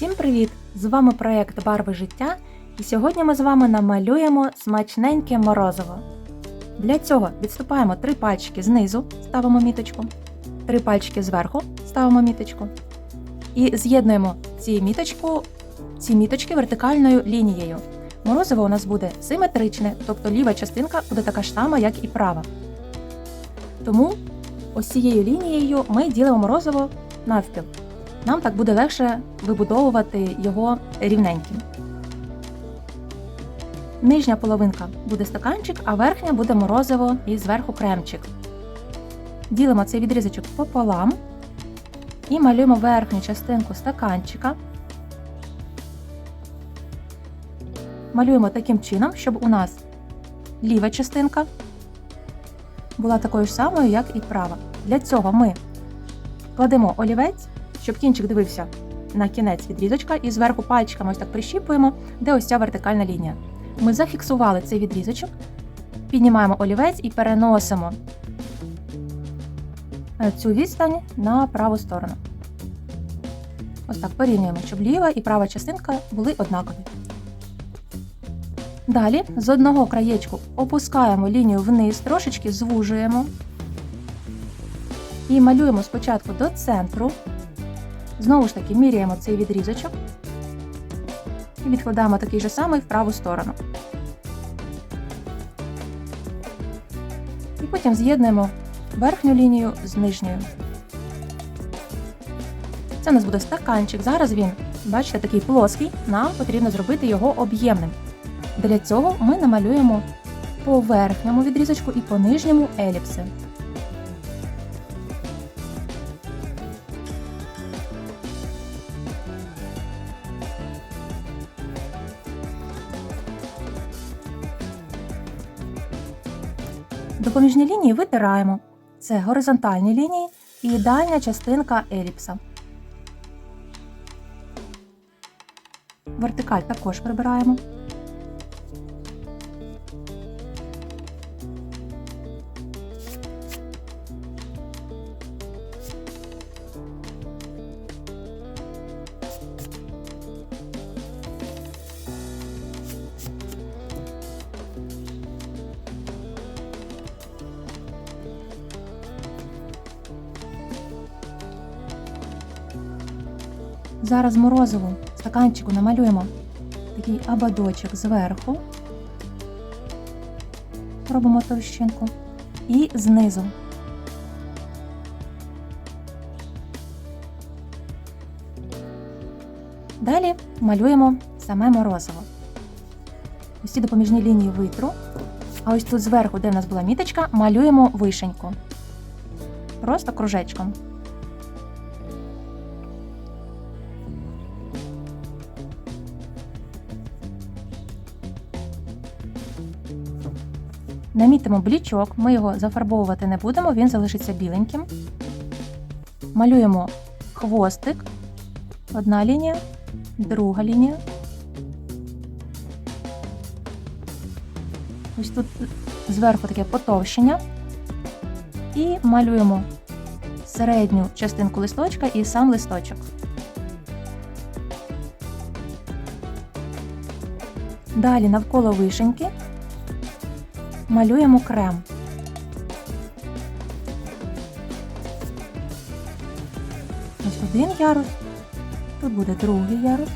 Всім привіт! З вами проєкт Барви життя, і сьогодні ми з вами намалюємо смачненьке морозиво. Для цього відступаємо три пальчики знизу, ставимо міточку, три пальчики зверху, ставимо міточку. І з'єднуємо ці міточку, ці міточки вертикальною лінією. Морозиво у нас буде симетричне, тобто ліва частинка буде така ж сама, як і права. Тому ось цією лінією ми ділимо морозиво навпіл. Нам так буде легше вибудовувати його рівненьким. Нижня половинка буде стаканчик, а верхня буде морозиво і зверху кремчик. Ділимо цей відрізочок пополам і малюємо верхню частинку стаканчика. Малюємо таким чином, щоб у нас ліва частинка була такою ж самою, як і права. Для цього ми кладемо олівець щоб кінчик дивився на кінець відрізочка і зверху пальчиками ось так прищіпуємо, де ось ця вертикальна лінія. Ми зафіксували цей відрізочок, піднімаємо олівець і переносимо цю відстань на праву сторону. Ось так порівнюємо, щоб ліва і права частинка були однакові. Далі з одного краєчку опускаємо лінію вниз, трошечки звужуємо і малюємо спочатку до центру. Знову ж таки, міряємо цей відрізочок і відкладаємо такий же самий в праву сторону. І потім з'єднуємо верхню лінію з нижньою. Це у нас буде стаканчик. Зараз він, бачите, такий плоский, нам потрібно зробити його об'ємним. Для цього ми намалюємо по верхньому відрізочку і по нижньому еліпси. Допоміжні лінії витираємо. Це горизонтальні лінії і дальня частинка еліпса. Вертикаль також прибираємо. Зараз морозиву стаканчику намалюємо такий ободочок зверху, робимо товщинку і знизу. Далі малюємо саме морозиво. Ось ці допоміжні лінії витру, а ось тут зверху, де в нас була міточка, малюємо вишеньку. Просто кружечком. Намітимо блічок, ми його зафарбовувати не будемо, він залишиться біленьким. Малюємо хвостик, одна лінія, друга лінія. Ось тут зверху таке потовщення. І малюємо середню частинку листочка і сам листочок. Далі навколо вишеньки малюємо крем. Ось один ярус, тут буде другий ярус.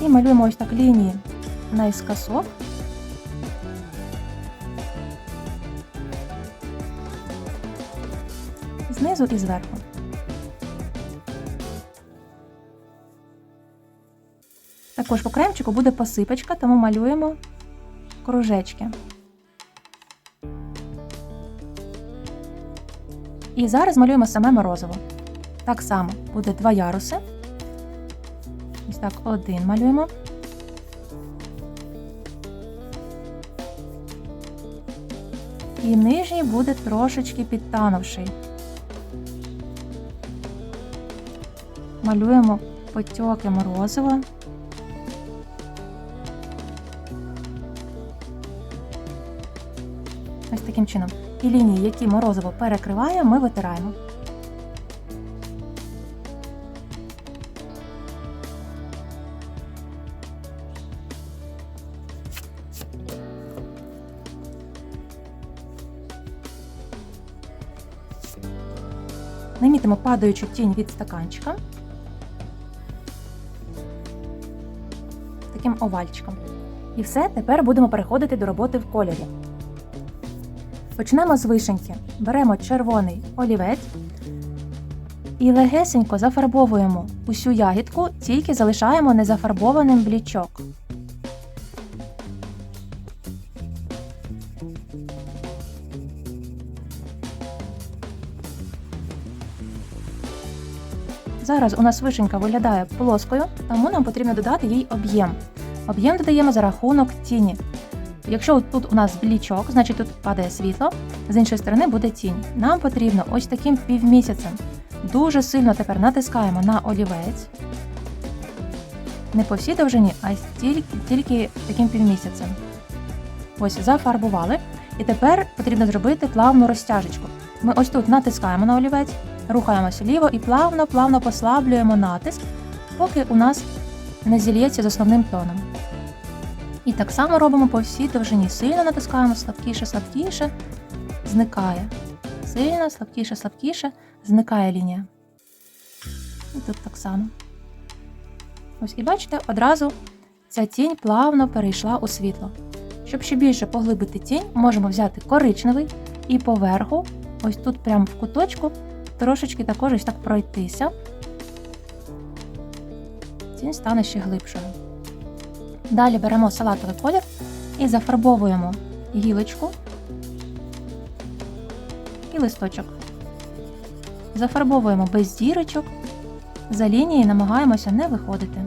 І малюємо ось так лінії наискосок. Знизу і зверху. Також по кремчику буде посипочка, тому малюємо кружечки. І зараз малюємо саме морозиво. Так само буде два яруси. Ось так один малюємо. І нижній буде трошечки підтанувший. Малюємо потьоки морозива. Чином. і лінії, які морозиво перекриває, ми витираємо. Намітимо падаючу тінь від стаканчика таким овальчиком. І все, тепер будемо переходити до роботи в кольорі. Почнемо з вишеньки. Беремо червоний олівець і легесенько зафарбовуємо усю ягідку, тільки залишаємо незафарбованим блічок. Зараз у нас вишенька виглядає плоскою, тому нам потрібно додати їй об'єм. Об'єм додаємо за рахунок тіні. Якщо тут у нас блічок, значить тут падає світло, з іншої сторони буде тінь. Нам потрібно ось таким півмісяцем. Дуже сильно тепер натискаємо на олівець. Не по всій довжині, а тільки, тільки таким півмісяцем. Ось зафарбували. І тепер потрібно зробити плавну розтяжечку. Ми ось тут натискаємо на олівець, рухаємося ліво і плавно-плавно послаблюємо натиск, поки у нас не зільється з основним тоном. І так само робимо по всій довжині. Сильно натискаємо слабкіше, слабкіше, зникає. Сильно, слабкіше, слабкіше, зникає лінія. І тут так само. Ось і бачите, одразу ця тінь плавно перейшла у світло. Щоб ще більше поглибити тінь, можемо взяти коричневий і поверху, ось тут прямо в куточку, трошечки також ось так пройтися. Тінь стане ще глибшою. Далі беремо салатовий колір і зафарбовуємо гілочку і листочок. Зафарбовуємо без дірочок, за лінії намагаємося не виходити.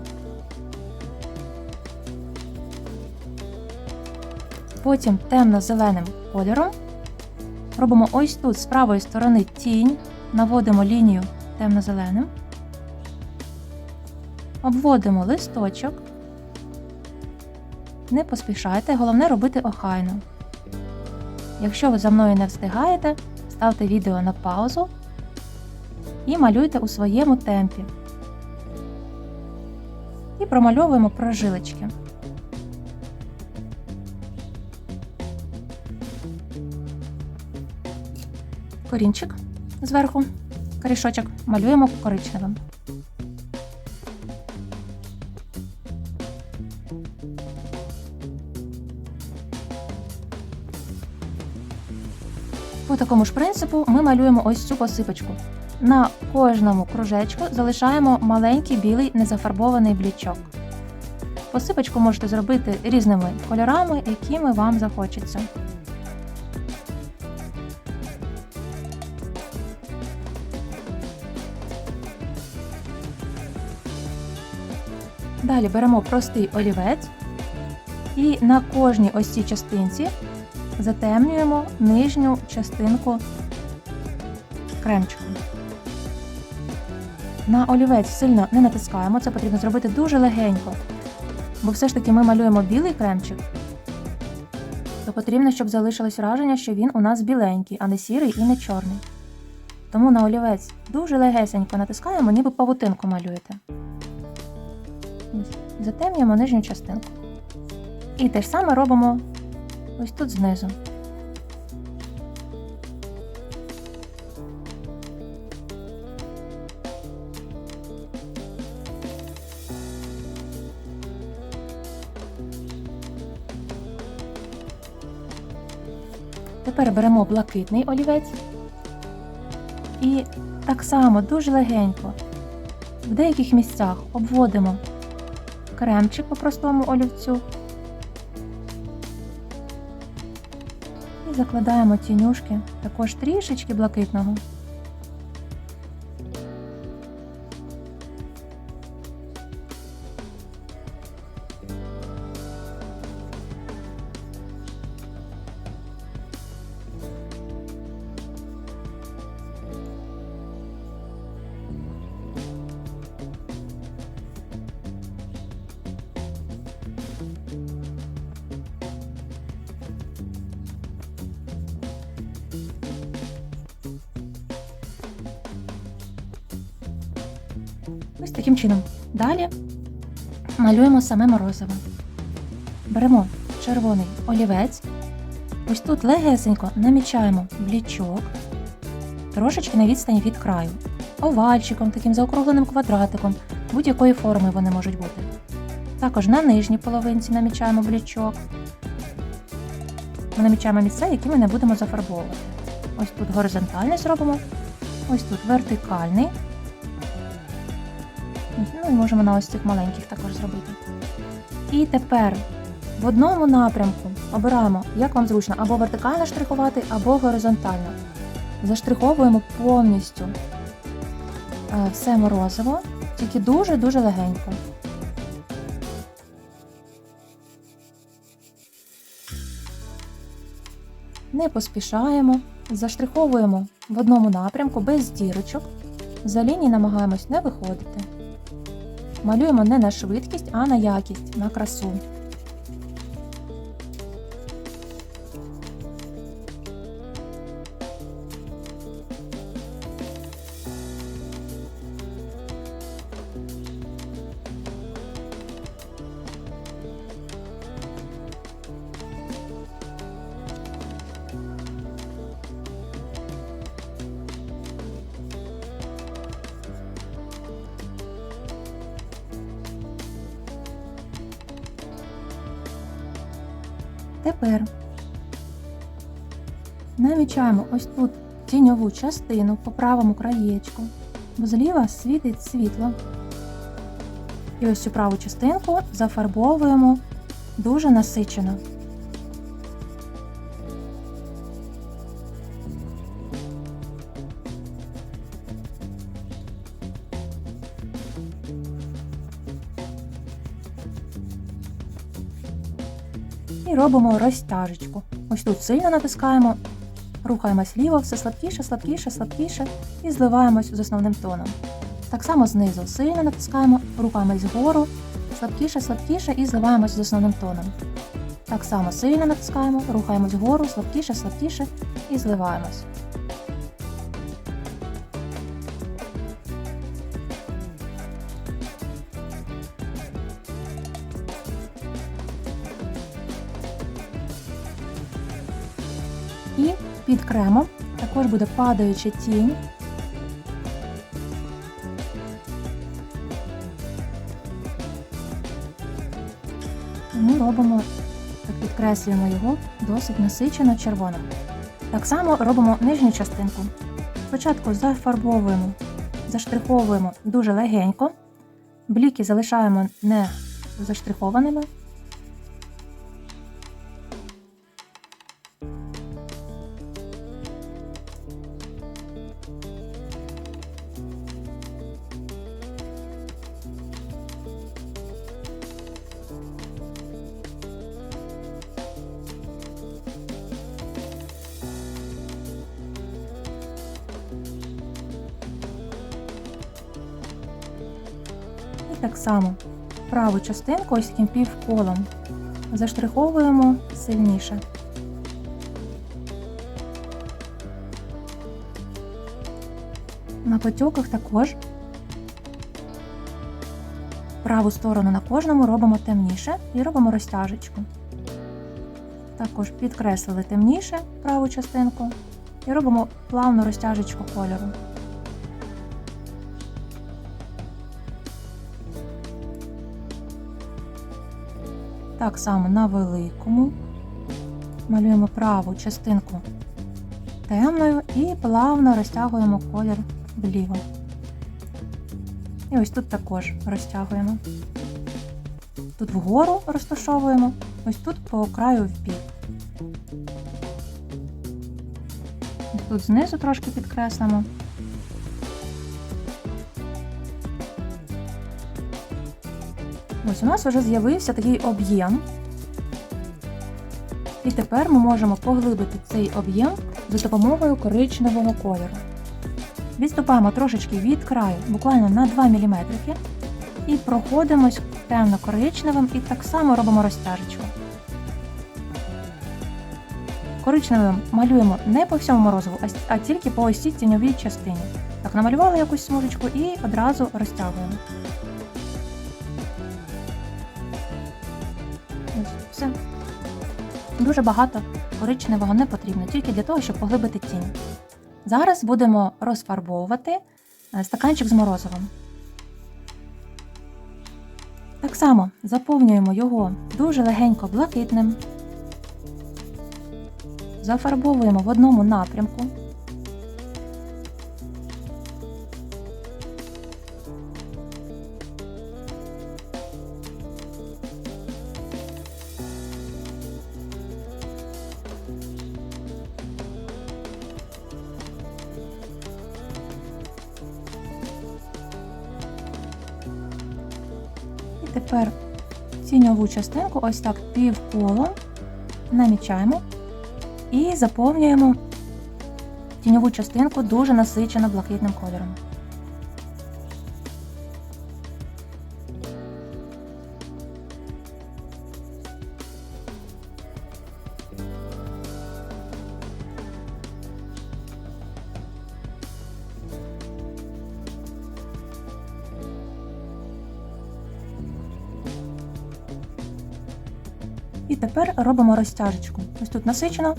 Потім темно-зеленим кольором робимо ось тут з правої сторони тінь, наводимо лінію темно-зеленим, обводимо листочок. Не поспішайте, головне робити охайно. Якщо ви за мною не встигаєте, ставте відео на паузу і малюйте у своєму темпі. І промальовуємо прожилочки. Корінчик зверху, корішочок малюємо коричневим. Такому ж принципу ми малюємо ось цю посипочку. На кожному кружечку залишаємо маленький білий незафарбований блічок. Посипочку можете зробити різними кольорами, якими вам захочеться. Далі беремо простий олівець і на кожній ось цій частинці затемнюємо нижню частинку кремчиком. На олівець сильно не натискаємо, це потрібно зробити дуже легенько, бо все ж таки ми малюємо білий кремчик, то потрібно, щоб залишилось враження, що він у нас біленький, а не сірий і не чорний. Тому на олівець дуже легесенько натискаємо, ніби павутинку малюєте. Затемнюємо нижню частинку. І те ж саме робимо ось тут знизу. Тепер беремо блакитний олівець і так само дуже легенько в деяких місцях обводимо кремчик по простому олівцю закладаємо тінюшки також трішечки блакитного. Саме морозиво. Беремо червоний олівець. Ось тут легесенько намічаємо блічок, трошечки на відстані від краю, овальчиком, таким заокругленим квадратиком, будь-якої форми вони можуть бути. Також на нижній половинці намічаємо блічок. Ми намічаємо місця, які ми не будемо зафарбовувати. Ось тут горизонтальний зробимо, ось тут вертикальний. Ну і можемо на ось цих маленьких також зробити. І тепер в одному напрямку обираємо, як вам зручно, або вертикально штрихувати, або горизонтально. Заштриховуємо повністю е, все морозиво, тільки дуже-дуже легенько. Не поспішаємо, заштриховуємо в одному напрямку без дірочок. За лінії намагаємось не виходити. Малюємо не на швидкість, а на якість, на красу. Тепер намічаємо ось тут тіньову частину по правому краєчку, бо зліва світить світло. І ось цю праву частинку зафарбовуємо дуже насичено. І робимо розтяжечку. Ось тут сильно натискаємо, рухаємось ліво, все слабкіше, слабкіше, слабкіше і зливаємось з основним тоном. Так само знизу сильно натискаємо, рухаємось вгору, слабкіше, слабкіше і зливаємось з основним тоном. Так само сильно натискаємо, рухаємось вгору, слабкіше, слабкіше і зливаємось. Під кремом також буде падаюча тінь. Ми робимо, так підкреслюємо його досить насичено червоним. Так само робимо нижню частинку. Спочатку зафарбовуємо, заштриховуємо дуже легенько, бліки залишаємо не заштрихованими. Так само праву частинку ось таким півколом заштриховуємо сильніше. На потьоках також праву сторону на кожному робимо темніше і робимо розтяжечку. Також підкреслили темніше праву частинку і робимо плавну розтяжечку кольору. Так само на великому малюємо праву частинку темною і плавно розтягуємо колір вліво. І ось тут також розтягуємо. Тут вгору розташовуємо, ось тут по краю вбік. Тут знизу трошки підкреслимо. Ось у нас вже з'явився такий об'єм. І тепер ми можемо поглибити цей об'єм за допомогою коричневого кольору. Відступаємо трошечки від краю, буквально на 2 мм, і проходимось темно-коричневим і так само робимо розтяжечку. Коричневим малюємо не по всьому морозиву, а- а тільки по ось цій тіньовій частині. Так, намалювали якусь смужечку і одразу розтягуємо. Дуже багато коричневого не потрібно, тільки для того, щоб поглибити тінь. Зараз будемо розфарбовувати е, стаканчик з морозивом. Так само заповнюємо його дуже легенько блакитним, зафарбовуємо в одному напрямку. Тепер тіньову частинку ось так півколо, намічаємо і заповнюємо тіньову частинку дуже насичено блакитним кольором. Робимо розтяжечку. Ось тут насичено,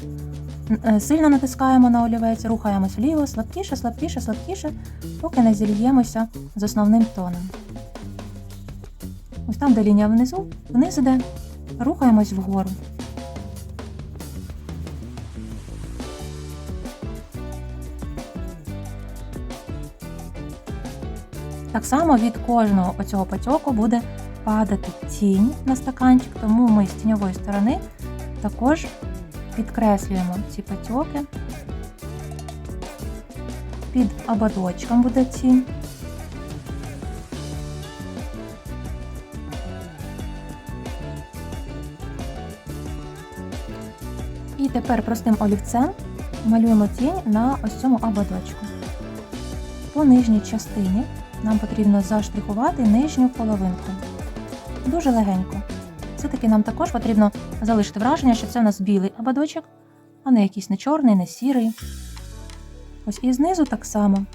е, сильно натискаємо на олівець, рухаємось вліво, слабкіше, слабкіше, слабкіше, поки не зільємося з основним тоном. Ось там, де лінія внизу, вниз іде, рухаємось вгору. Так само від кожного оцього потьоку буде падати тінь на стаканчик, тому ми з тіньової сторони також підкреслюємо ці потьоки. Під ободочком буде тінь. І тепер простим олівцем малюємо тінь на ось цьому ободочку. По нижній частині нам потрібно заштрихувати нижню половинку. Дуже легенько. Все-таки нам також потрібно залишити враження, що це у нас білий ободочок, а не якийсь не чорний, не сірий. Ось і знизу так само.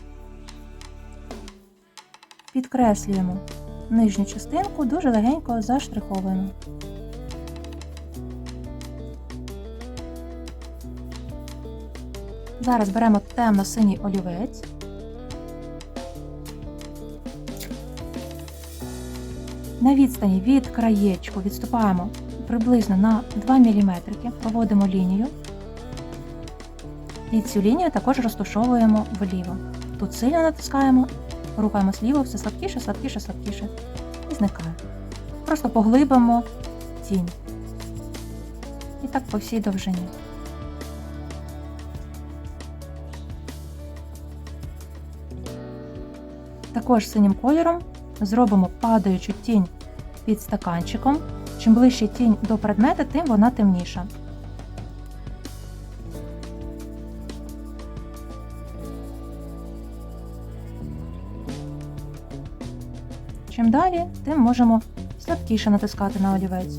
Підкреслюємо нижню частинку, дуже легенько заштриховуємо. Зараз беремо темно-синій олівець. На відстані від краєчку відступаємо приблизно на 2 мм, проводимо лінію. І цю лінію також розташовуємо вліво. Тут сильно натискаємо, рухаємо сліво, все слабкіше, слабкіше, слабкіше. І зникає. Просто поглибимо тінь. І так по всій довжині. Також синім кольором зробимо падаючу тінь під стаканчиком. Чим ближче тінь до предмета, тим вона темніша. Чим далі, тим можемо слабкіше натискати на олівець.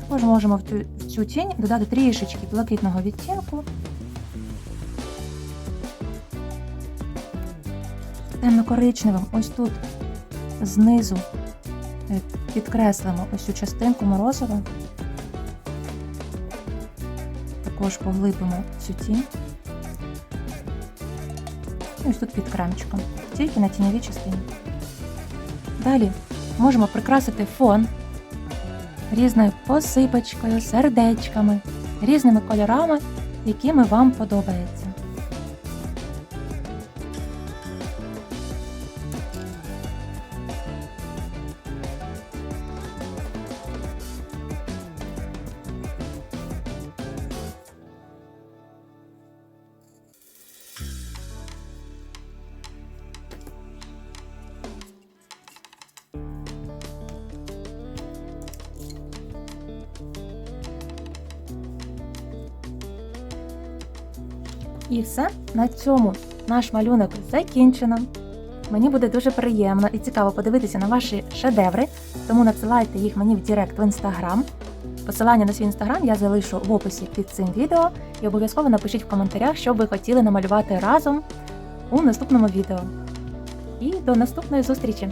Також можемо в цю, тінь додати трішечки блакитного відтінку. Темно-коричневим ось тут знизу е, підкреслимо ось цю частинку морозива. Також поглибимо цю тінь. І ось тут під кремчиком, тільки на тіньовій частині. Далі можемо прикрасити фон різною посипочкою, сердечками, різними кольорами, якими вам подобається. І все, на цьому наш малюнок закінчено. Мені буде дуже приємно і цікаво подивитися на ваші шедеври, тому надсилайте їх мені в Директ в інстаграм. Посилання на свій інстаграм я залишу в описі під цим відео і обов'язково напишіть в коментарях, що ви хотіли намалювати разом у наступному відео. І до наступної зустрічі!